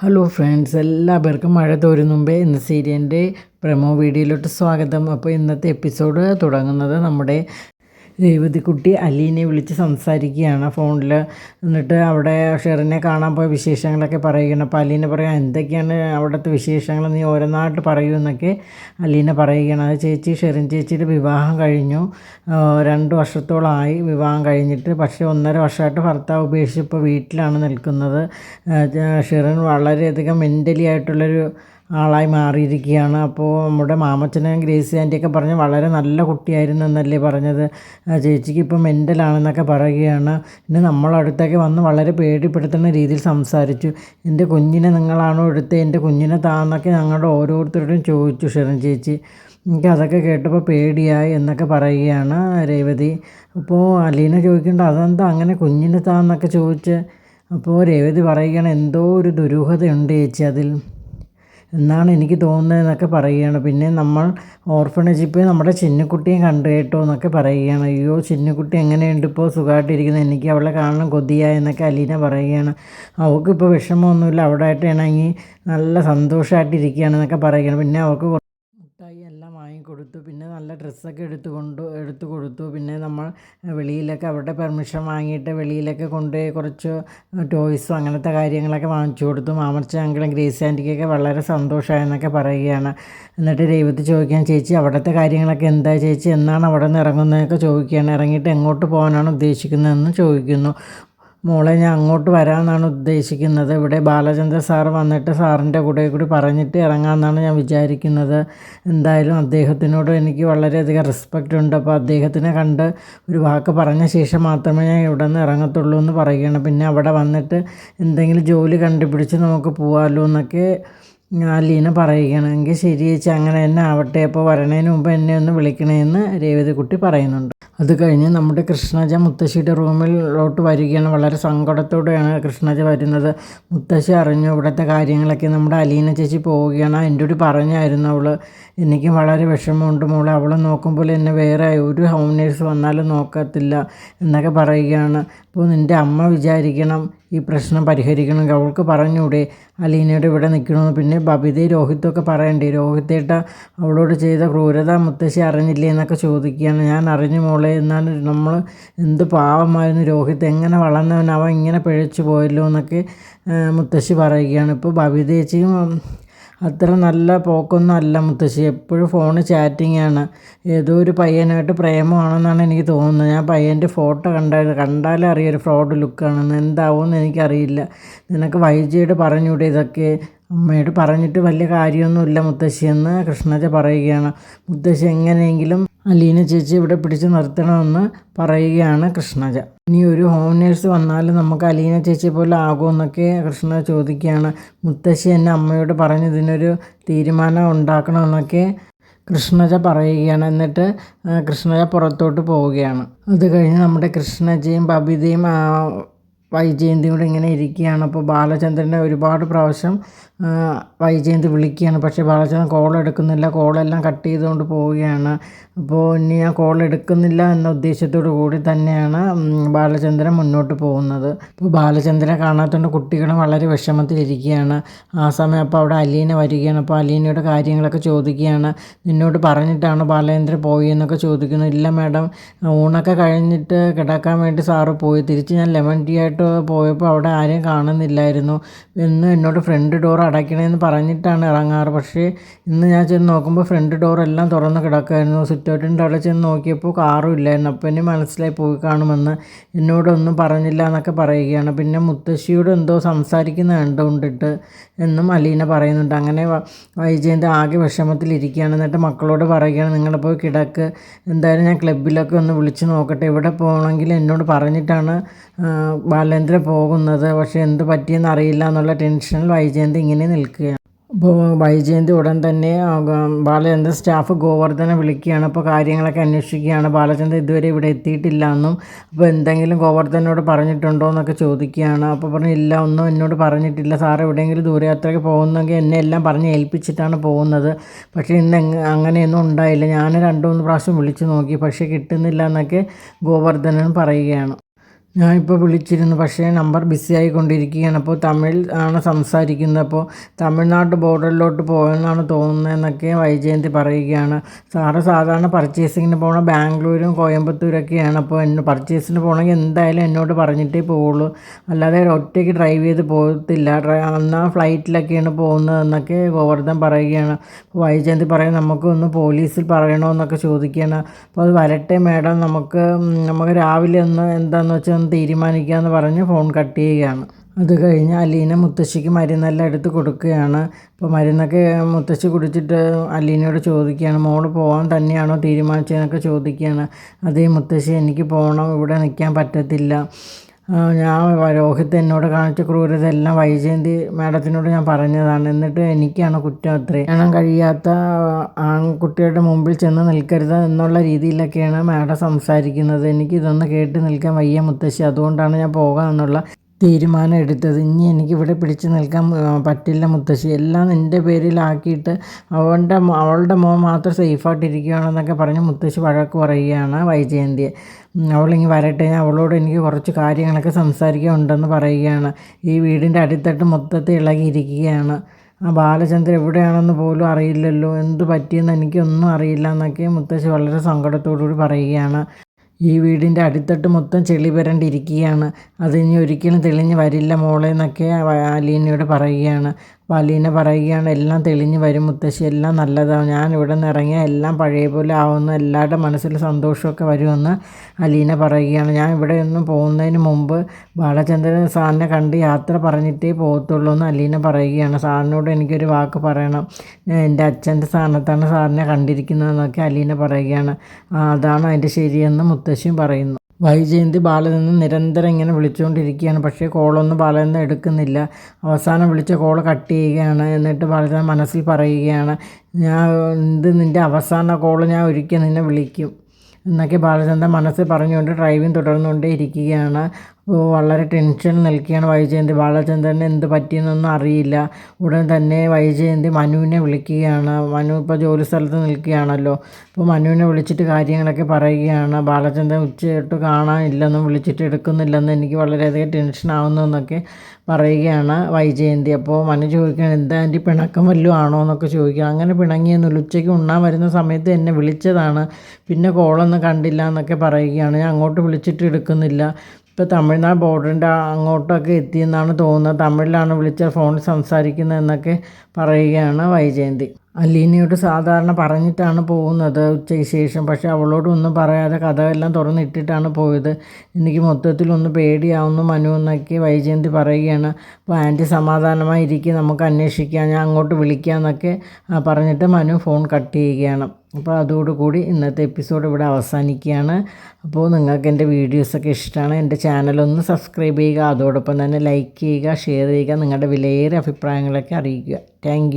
Hello friends എല്ലാവർക്കും മഴ തോരും മുമ്പേ ഇന്ന് സീരിയലിന്റെ പ്രമോ വീഡിയോയിലോട്ട് സ്വാഗതം. അപ്പോൾ ഇന്നത്തെ എപ്പിസോഡ് തുടങ്ങുന്നത് നമ്മുടെ രേവതിക്കുട്ടി അലീനെ വിളിച്ച് സംസാരിക്കുകയാണ് ഫോണിൽ എന്നിട്ട് അവിടെ ഷെറിനെ കാണാൻ പോയ വിശേഷങ്ങളൊക്കെ പറയുകയാണ്. അപ്പോൾ അലീന പറയാം എന്തൊക്കെയാണ് അവിടുത്തെ വിശേഷങ്ങൾ? നീ ഓരോന്നായിട്ട് പറയൂ എന്നൊക്കെ അലീനെ പറയുകയാണ്. അത് ചേച്ചി ഷെറിൻ ചേച്ചിയുടെ വിവാഹം കഴിഞ്ഞു. രണ്ട് വർഷത്തോളമായി വിവാഹം കഴിഞ്ഞിട്ട്. പക്ഷേ ഒന്നര വർഷമായിട്ട് ഭർത്താവ് ഉപേക്ഷിച്ച് ഇപ്പോൾ വീട്ടിലാണ് നിൽക്കുന്നത്. ഷെറിൻ വളരെയധികം മെന്റലി ആയിട്ടുള്ളൊരു ആളായി മാറിയിരിക്കുകയാണ്. അപ്പോൾ നമ്മുടെ മാമച്ചനും ഗ്രേസി ആന്റിയൊക്കെ പറഞ്ഞ് വളരെ നല്ല കുട്ടിയായിരുന്നു എന്നല്ലേ പറഞ്ഞത്. ചേച്ചിക്ക് ഇപ്പോൾ മെന്റലാണെന്നൊക്കെ പറയുകയാണ്. പിന്നെ നമ്മളടുത്തേക്ക് വന്ന് വളരെ പേടിപ്പെടുത്തുന്ന രീതിയിൽ സംസാരിച്ചു. എന്റെ കുഞ്ഞിനെ നിങ്ങളാണോ എടുത്തത് എന്റെ കുഞ്ഞിനെ താന്നൊക്കെ ഞങ്ങളുടെ ഓരോരുത്തരോടും ചോദിച്ചു ഷെറിൻ ചേച്ചി. എനിക്ക് അതൊക്കെ കേട്ടപ്പോൾ പേടിയായി എന്നൊക്കെ പറയുകയാണ് രേവതി. അപ്പോൾ അലീന ചോദിക്കേണ്ട അതെന്താ അങ്ങനെ കുഞ്ഞിനെ താന്നൊക്കെ ചോദിച്ച്? അപ്പോൾ രേവതി പറയുകയാണ് എന്തോ ഒരു ദുരൂഹതയുണ്ട് ചേച്ചി അതിൽ. എന്നാണ് എനിക്ക് തോന്നുന്നത് എന്നൊക്കെ പറയുകയാണ്. പിന്നെ നമ്മൾ ഓർഫണേജിൽ പോയി നമ്മുടെ ചിന്നുക്കുട്ടിയെ കണ്ടു കേട്ടോ എന്നൊക്കെ പറയുകയാണ്. അയ്യോ ചിന്നുക്കുട്ടി എങ്ങനെയുണ്ട് ഇപ്പോൾ സുഖമായിട്ടിരിക്കുന്നത്? എനിക്ക് അവളെ കാണണം കൊതിയായെന്നൊക്കെ അലീന പറയുകയാണ്. അവൾക്കിപ്പോൾ വിഷമമൊന്നുമില്ല. അവിടെ ഇണങ്ങി നല്ല സന്തോഷമായിട്ടിരിക്കുകയാണെന്നൊക്കെ പറയുകയാണ്. പിന്നെ അവൾക്ക് വാങ്ങിക്കൊടുത്തു പിന്നെ നല്ല ഡ്രസ്സൊക്കെ എടുത്ത് കൊണ്ട് എടുത്തു കൊടുത്തു. പിന്നെ നമ്മൾ വെളിയിലൊക്കെ അവരുടെ പെർമിഷൻ വാങ്ങിയിട്ട് വെളിയിലൊക്കെ കൊണ്ടുപോയി കുറച്ച് ടോയ്സും അങ്ങനത്തെ കാര്യങ്ങളൊക്കെ വാങ്ങിച്ചു കൊടുത്തു. മാമർച്ച അങ്കിളും ഗ്രേസ് ആന്റിക്കൊക്കെ വളരെ സന്തോഷമായെന്നൊക്കെ പറയുകയാണ്. എന്നിട്ട് രേവതി ചോദിക്കാൻ ചേച്ചി അവിടുത്തെ കാര്യങ്ങളൊക്കെ എന്താ ചേച്ചി? എന്നാണ് അവിടെ നിന്ന് ഇറങ്ങുന്നതൊക്കെ ചോദിക്കുകയാണ്. ഇറങ്ങിയിട്ട് എങ്ങോട്ട് പോകാനാണ് ഉദ്ദേശിക്കുന്നതെന്ന് ചോദിക്കുന്നു. മോളെ ഞാൻ അങ്ങോട്ട് വരാമെന്നാണ് ഉദ്ദേശിക്കുന്നത്. ഇവിടെ ബാലചന്ദ്ര സാറ് വന്നിട്ട് സാറിന്റെ കൂടെ കൂടി പറഞ്ഞിട്ട് ഇറങ്ങാമെന്നാണ് ഞാൻ വിചാരിക്കുന്നത്. എന്തായാലും അദ്ദേഹത്തിനോട് എനിക്ക് വളരെയധികം റെസ്പെക്റ്റ് ഉണ്ട്. അപ്പോൾ അദ്ദേഹത്തിനെ കണ്ട് ഒരു വാക്ക് പറഞ്ഞ ശേഷം മാത്രമേ ഞാൻ ഇവിടെ നിന്ന് ഇറങ്ങത്തുള്ളൂ എന്ന് പറയുകയാണ്. പിന്നെ അവിടെ വന്നിട്ട് എന്തെങ്കിലും ജോലി കണ്ടുപിടിച്ച് നമുക്ക് പോകാമല്ലോ എന്നൊക്കെ ലീന പറയുകയാണ്. എങ്കിൽ ശരി ചേച്ചി അങ്ങനെ തന്നെ ആവട്ടെ. അപ്പോൾ വരണേന് മുമ്പ് എന്നെ ഒന്ന് വിളിക്കണേന്ന് രേവതിക്കുട്ടി പറയുന്നുണ്ട്. അത് കഴിഞ്ഞ് നമ്മുടെ കൃഷ്ണജ മുത്തശ്ശിയുടെ റൂമിലോട്ട് വരികയാണ്. വളരെ സങ്കടത്തോടെയാണ് കൃഷ്ണജ വരുന്നത്. മുത്തശ്ശി അറിഞ്ഞു ഇവിടുത്തെ കാര്യങ്ങളൊക്കെ. നമ്മുടെ അലീന ചേച്ചി പോവുകയാണ്. എന്റെ ഒരു പറഞ്ഞായിരുന്നു അവൾ എനിക്ക് വളരെ വിഷമമുണ്ട് മോളെ. അവളെ നോക്കുമ്പോൾ എന്നെ വേറെ ഒരു ഹോം നേഴ്സ് വന്നാലും നോക്കത്തില്ല എന്നൊക്കെ പറയുകയാണ്. അപ്പോൾ നിന്റെ അമ്മ വിചാരിക്കണം ഈ പ്രശ്നം പരിഹരിക്കണം അവൾക്ക് പറഞ്ഞൂടെ അലീനയുടെ ഇവിടെ നിൽക്കണമെന്ന് പിന്നെ ബബിതയും രോഹിത്തൊക്കെ പറയണ്ടേ രോഹിത്തേട്ട അവളോട് ചെയ്ത ക്രൂരത മുത്തശ്ശി അറിഞ്ഞില്ലേ എന്നൊക്കെ ചോദിക്കുകയാണ്. ഞാൻ അറിഞ്ഞു മോളെ എന്നാൽ നമ്മൾ എന്ത് പാവമായിരുന്നു രോഹിത് എങ്ങനെ വളർന്നവൻ അവൻ ഇങ്ങനെ പിഴച്ചു പോയല്ലോ എന്നൊക്കെ മുത്തശ്ശി പറയുകയാണ്. ഇപ്പോൾ ബബിത ചേച്ചിയും ഉം, അത്ര നല്ല പോക്കൊന്നും അല്ല മുത്തശ്ശി. എപ്പോഴും ഫോൺ ചാറ്റിംഗ് ആണ്. ഏതോ ഒരു പയ്യനായിട്ട് പ്രേമമാണെന്നാണ് എനിക്ക് തോന്നുന്നത്. ഞാൻ പയ്യന്റെ ഫോട്ടോ കണ്ടാൽ കണ്ടാലേ അറിയാം ഒരു ഫ്രോഡ് ലുക്കാണെന്ന് എന്താവുമെന്ന് എനിക്കറിയില്ല. നിനക്ക് വൈജിയോട് പറഞ്ഞൂടെ ഇതൊക്കെ? അമ്മയോട് പറഞ്ഞിട്ട് വലിയ കാര്യമൊന്നുമില്ല മുത്തശ്ശിയെന്ന് കൃഷ്ണജ പറയുകയാണ്. മുത്തശ്ശി എങ്ങനെയെങ്കിലും അലീന ചേച്ചി ഇവിടെ പിടിച്ച് നിർത്തണമെന്ന് പറയുകയാണ് കൃഷ്ണജ. ഇനി ഒരു ഹോം നേഴ്സ് വന്നാലും നമുക്ക് അലീന ചേച്ചിയെ പോലെ ആകുമെന്നൊക്കെ കൃഷ്ണ ചോദിക്കുകയാണ്. മുത്തശ്ശി എന്നെ അമ്മയോട് പറഞ്ഞ് ഇതിനൊരു തീരുമാനം ഉണ്ടാക്കണമെന്നൊക്കെ കൃഷ്ണജ പറയുകയാണ്. എന്നിട്ട് കൃഷ്ണജ പുറത്തോട്ട് പോവുകയാണ്. അത് കഴിഞ്ഞ് നമ്മുടെ കൃഷ്ണജയും ബബിതയും ആ, വൈജയന്തിയും കൂടെ ഇങ്ങനെ ഇരിക്കുകയാണ്. അപ്പോൾ ബാലചന്ദ്രനെ ഒരുപാട് പ്രാവശ്യം വൈജയന്തി വിളിക്കുകയാണ്. പക്ഷേ ബാലചന്ദ്രൻ കോൾ എടുക്കുന്നില്ല. കോളെല്ലാം കട്ട് ചെയ്തുകൊണ്ട് പോവുകയാണ്. അപ്പോൾ ഇനി ആ കോൾ എടുക്കുന്നില്ല എന്ന ഉദ്ദേശത്തോടു കൂടി തന്നെയാണ് ബാലചന്ദ്രൻ മുന്നോട്ട് പോകുന്നത്. അപ്പോൾ ബാലചന്ദ്രനെ കാണാത്തതുകൊണ്ട് കുട്ടികളും വളരെ വിഷമത്തിലിരിക്കുകയാണ്. ആ സമയം അപ്പോൾ അവിടെ അലീന വരികയാണ്. അപ്പോൾ അലീനയുടെ കാര്യങ്ങളൊക്കെ ചോദിക്കുകയാണ്. നിന്നോട് പറഞ്ഞിട്ടാണ് ബാലചന്ദ്രൻ പോയി എന്നൊക്കെ ചോദിക്കുന്നു. ഇല്ല മാഡം ഊണൊക്കെ കഴിഞ്ഞിട്ട് കിടക്കാൻ വേണ്ടി സാറ് പോയി. തിരിച്ച് ഞാൻ ലെമൺ ടീ ആയിട്ട് പോയപ്പോൾ അവിടെ ആരെയും കാണുന്നില്ലായിരുന്നു. എന്ന് എന്നോട് ഫ്രണ്ട് ഡോർ അടയ്ക്കണമെന്ന് പറഞ്ഞിട്ടാണ് ഇറങ്ങാറ്. പക്ഷേ ഇന്ന് ഞാൻ ചെന്ന് നോക്കുമ്പോൾ ഫ്രണ്ട് ഡോർ എല്ലാം തുറന്ന് കിടക്കുമായിരുന്നു സിറ്റൗട്ടിന്റെ അവിടെ ചെന്ന് നോക്കിയപ്പോൾ കാറും ഇല്ലായിരുന്നു. അപ്പം എന്നെ മനസ്സിലായി പോയി കാണുമെന്ന് എന്നോടൊന്നും പറഞ്ഞില്ല എന്നൊക്കെ പറയുകയാണ്. പിന്നെ മുത്തശ്ശിയോട് എന്തോ സംസാരിക്കുന്ന കണ്ടുകൊണ്ടിട്ട് എന്നും അലീന പറയുന്നുണ്ട്. അങ്ങനെ വൈജയന്റെ ആകെ വിഷമത്തിലിരിക്കുകയാണ് എന്നിട്ട് മക്കളോട് പറയുകയാണ് നിങ്ങൾ പോയി കിടക്ക്. എന്തായാലും ഞാൻ ക്ലബിലൊക്കെ ഒന്ന് വിളിച്ച് നോക്കട്ടെ. ഇവിടെ പോകണമെങ്കിൽ എന്നോട് പറഞ്ഞിട്ടാണ് ആ, ബാലേന്ദ്രൻ പോകുന്നത്. പക്ഷേ എന്ത് പറ്റിയെന്ന് അറിയില്ല എന്നുള്ള ടെൻഷനിൽ വൈജയന്തി ഇങ്ങനെ നിൽക്കുകയാണ്. അപ്പോൾ വൈജയന്തി ഉടൻ തന്നെ ബാലചന്ദ്രൻ സ്റ്റാഫ് ഗോവർദ്ധനെ വിളിക്കുകയാണ്. അപ്പോൾ കാര്യങ്ങളൊക്കെ അന്വേഷിക്കുകയാണ്. ബാലചന്ദ്രൻ ഇതുവരെ ഇവിടെ എത്തിയിട്ടില്ല എന്നും അപ്പോൾ എന്തെങ്കിലും ഗോവർദ്ധനോട് പറഞ്ഞിട്ടുണ്ടോ എന്നൊക്കെ ചോദിക്കുകയാണ്. അപ്പോൾ പറഞ്ഞു ഇല്ല ഒന്നും എന്നോട് പറഞ്ഞിട്ടില്ല. സാർ എവിടെയെങ്കിലും ദൂരയാത്രയ്ക്ക് പോകുന്നെങ്കിൽ എന്നെ എല്ലാം പറഞ്ഞ് ഏൽപ്പിച്ചിട്ടാണ് പോകുന്നത്. പക്ഷേ ഇന്ന് അങ്ങനെയൊന്നും ഉണ്ടായില്ല. ഞാൻ രണ്ട് മൂന്ന് പ്രാവശ്യം വിളിച്ചു നോക്കി. പക്ഷേ കിട്ടുന്നില്ല എന്നൊക്കെ ഗോവർദ്ധനൻ പറയുകയാണ്. ഞാൻ ഇപ്പോൾ വിളിച്ചിരുന്നു പക്ഷേ നമ്പർ ബിസി ആയിക്കൊണ്ടിരിക്കുകയാണ്. അപ്പോൾ തമിഴ് ആണ് സംസാരിക്കുന്നത്. അപ്പോൾ തമിഴ്നാട് ബോർഡറിലോട്ട് പോയെന്നാണ് തോന്നുന്നതെന്നൊക്കെ വൈജയന്തി പറയുകയാണ്. സാറ് സാധാരണ പർച്ചേസിങ്ങിന് പോകണം ബാംഗ്ലൂരും കോയമ്പത്തൂരൊക്കെയാണ്. അപ്പോൾ എന്നെ പർച്ചേസിന് പോകണമെങ്കിൽ എന്തായാലും എന്നോട് പറഞ്ഞിട്ടേ പോവുള്ളൂ. അല്ലാതെ ഒറ്റയ്ക്ക് ഡ്രൈവ് ചെയ്ത് പോകത്തില്ല. എന്നാൽ ഫ്ലൈറ്റിലൊക്കെയാണ് പോകുന്നതെന്നൊക്കെ ഗോവർദ്ധൻ പറയുകയാണ്. അപ്പോൾ വൈജയന്തി പറയും നമുക്കൊന്ന് പോലീസിൽ പറയണമെന്നൊക്കെ ചോദിക്കുകയാണ്. അപ്പോൾ അത് വരട്ടെ മേഡം. നമുക്ക് നമുക്ക് രാവിലെ ഒന്ന് എന്താണെന്ന് വെച്ചാൽ ഒന്ന് തീരുമാനിക്കാമെന്ന് പറഞ്ഞ് ഫോൺ കട്ട് ചെയ്യുകയാണ്. അത് കഴിഞ്ഞ് അലീന മുത്തശ്ശിക്ക് മരുന്നെല്ലാം എടുത്ത് കൊടുക്കുകയാണ്. ഇപ്പോൾ മരുന്നൊക്കെ മുത്തശ്ശി കുടിച്ചിട്ട് അലീനയോട് ചോദിക്കുകയാണ് മോൾ പോകാൻ തന്നെയാണോ തീരുമാനിച്ചതെന്നൊക്കെ ചോദിക്കുകയാണ്. അതേ മുത്തശ്ശി എനിക്ക് പോകണം ഇവിടെ നിൽക്കാൻ പറ്റത്തില്ല. ഞാൻ രോഹിത് എന്നോട് കാണിച്ച ക്രൂരത എല്ലാം വൈജയന്തി മാഡത്തിനോട് ഞാൻ പറഞ്ഞതാണ്. എന്നിട്ട് എനിക്കാണ് കുറ്റം അത്രയും കാണാൻ കഴിയാത്ത ആൺകുട്ടിയുടെ മുമ്പിൽ ചെന്ന് നിൽക്കരുത് എന്നുള്ള രീതിയിലൊക്കെയാണ് മാഡം സംസാരിക്കുന്നത്. എനിക്കിതൊന്ന് കേട്ട് നിൽക്കാൻ വയ്യ മുത്തശ്ശി. അതുകൊണ്ടാണ് ഞാൻ പോകാമെന്നുള്ള തീരുമാനം എടുത്തത് ഇനി എനിക്കിവിടെ പിടിച്ചു നിൽക്കാൻ പറ്റില്ല മുത്തശ്ശി. എല്ലാം നിന്റെ പേരിലാക്കിയിട്ട് അവളുടെ അവളുടെ മോൻ മാത്രം സേഫായിട്ടിരിക്കുകയാണെന്നൊക്കെ പറഞ്ഞ് മുത്തശ്ശി വഴക്ക് പറയുകയാണ് വൈജയന്തിയെ. അവളിങ്ങി വരട്ടെ. അവളോട് എനിക്ക് കുറച്ച് കാര്യങ്ങളൊക്കെ സംസാരിക്കാനുണ്ടെന്ന് പറയുകയാണ്. ഈ വീടിന്റെ അടിത്തട്ട് മൊത്തത്തിൽ ഇളകിയിരിക്കുകയാണ്. ആ ബാലചന്ദ്രൻ എവിടെയാണെന്ന് പോലും അറിയില്ലല്ലോ. എന്ത് പറ്റിയെന്ന് എനിക്കൊന്നും അറിയില്ല എന്നൊക്കെ മുത്തശ്ശി വളരെ സങ്കടത്തോടു കൂടി പറയുകയാണ്. ഈ വീടിന്റെ അടിത്തട്ട് മൊത്തം ചെളി പുരണ്ടിരിക്കുകയാണ് അതിനി ഒരിക്കലും തെളിഞ്ഞ് വരില്ല മോളെ എന്നൊക്കെ അലീനയോട് പറയുകയാണ്. അലീന പറയുകയാണ് എല്ലാം തെളിഞ്ഞ് വരും മുത്തശ്ശി എല്ലാം നല്ലതാണ് ഞാൻ ഇവിടെ നിന്ന് ഇറങ്ങിയാൽ എല്ലാം പഴയ പോലെ ആവുന്നു എല്ലാവരുടെ മനസ്സിൽ സന്തോഷമൊക്കെ വരുമെന്ന് അലീന പറയുകയാണ്. ഞാൻ ഇവിടെ ഒന്നും പോകുന്നതിന് മുമ്പ് ബാലചന്ദ്രൻ സാറിനെ കണ്ട് യാത്ര പറഞ്ഞിട്ടേ പോകത്തുള്ളൂ എന്ന് അലീന പറയുകയാണ്. സാറിനോട് എനിക്കൊരു വാക്ക് പറയണം. എന്റെ അച്ഛന്റെ സ്ഥാനത്താണ് സാറിനെ കണ്ടിരിക്കുന്നതെന്നൊക്കെ അലീന പറയുകയാണ്. അതാണ് അതിന്റെ ശരിയെന്ന് മുത്തശ്ശിയും പറയുന്നു. വൈജയന്തി ബാലനെന്ന് നിരന്തരം ഇങ്ങനെ വിളിച്ചുകൊണ്ടിരിക്കുകയാണ്. പക്ഷേ കോളൊന്നും ബാലനെന്ന് എടുക്കുന്നില്ല. അവസാനം വിളിച്ച കോൾ കട്ട് ചെയ്യുകയാണ്. എന്നിട്ട് ബാലചന്ദ്രൻ മനസ്സിൽ പറയുകയാണ് ഞാൻ ഇത് നിന്റെ അവസാന കോൾ ഞാൻ ഒരിക്കൽ നിന്നെ വിളിക്കും. എന്നൊക്കെ ബാലചന്ദ്രൻ മനസ്സിൽ പറഞ്ഞുകൊണ്ട് ഡ്രൈവിംഗ് തുടർന്നുകൊണ്ടേ ഇരിക്കുകയാണ് വളരെ ടെൻഷൻ നിൽക്കുകയാണ് വൈജയന്തി. ബാലചന്ദ്രന് എന്ത് പറ്റിയെന്നൊന്നും അറിയില്ല. ഉടൻ തന്നെ വൈജയന്തി മനുവിനെ വിളിക്കുകയാണ്. മനു ഇപ്പോൾ ജോലി സ്ഥലത്ത് നിൽക്കുകയാണല്ലോ. അപ്പോൾ മനുവിനെ വിളിച്ചിട്ട് കാര്യങ്ങളൊക്കെ പറയുകയാണ്. ബാലചന്ദ്രൻ ഉച്ചയിട്ട് കാണാനില്ലെന്നും വിളിച്ചിട്ട് എടുക്കുന്നില്ലെന്നും എനിക്ക് വളരെയധികം ടെൻഷൻ ആവുന്നു എന്നൊക്കെ പറയുകയാണ് വൈജയന്തി. അപ്പോൾ മനു ചോദിക്കുകയാണ് എന്താ എന്റെ പിണക്കം വല്ലതും ആണോ എന്നൊക്കെ ചോദിക്കുക അങ്ങനെ പിണങ്ങിയെന്നുള്ള ഉച്ചയ്ക്ക് ഉണ്ണാൻ വരുന്ന സമയത്ത് എന്നെ വിളിച്ചതാണ്. പിന്നെ കോളൊന്നും കണ്ടില്ല എന്നൊക്കെ പറയുകയാണ്. ഞാൻ അങ്ങോട്ട് വിളിച്ചിട്ട് എടുക്കുന്നില്ല. ഇപ്പോൾ തമിഴ്നാട് ബോർഡറിന്റെ അങ്ങോട്ടൊക്കെ എത്തിയെന്നാണ് തോന്നുന്നത്. തമിഴിലാണ് വിളിച്ച ഫോൺ സംസാരിക്കുന്നതെന്നൊക്കെ പറയുകയാണ് വൈജയന്തി. അലീനയോട് സാധാരണ പറഞ്ഞിട്ടാണ് പോകുന്നത് ഉച്ചയ്ക്ക് ശേഷം പക്ഷേ അവളോടൊന്നും പറയാതെ കഥകളെല്ലാം തുറന്നിട്ടിട്ടാണ് പോയത്. എനിക്ക് മൊത്തത്തിലൊന്ന് പേടിയാവുന്നു മനു എന്നൊക്കെ വൈജയന്തി പറയുകയാണ്. അപ്പോൾ ആന്റി സമാധാനമായി ഇരിക്കും നമുക്ക് അന്വേഷിക്കാം ഞാൻ അങ്ങോട്ട് വിളിക്കാമെന്നൊക്കെ പറഞ്ഞിട്ട് മനു ഫോൺ കട്ട് ചെയ്യുകയാണ്. അപ്പോൾ അതോടുകൂടി ഇന്നത്തെ എപ്പിസോഡ് ഇവിടെ അവസാനിക്കുകയാണ്. അപ്പോൾ നിങ്ങൾക്ക് എന്റെ വീഡിയോസൊക്കെ ഇഷ്ടമാണ് എന്റെ ചാനലൊന്ന് സബ്സ്ക്രൈബ് ചെയ്യുക അതോടൊപ്പം തന്നെ ലൈക്ക് ചെയ്യുക ഷെയർ ചെയ്യുക നിങ്ങളുടെ വിലയേറിയ അഭിപ്രായങ്ങളൊക്കെ അറിയിക്കുക. താങ്ക്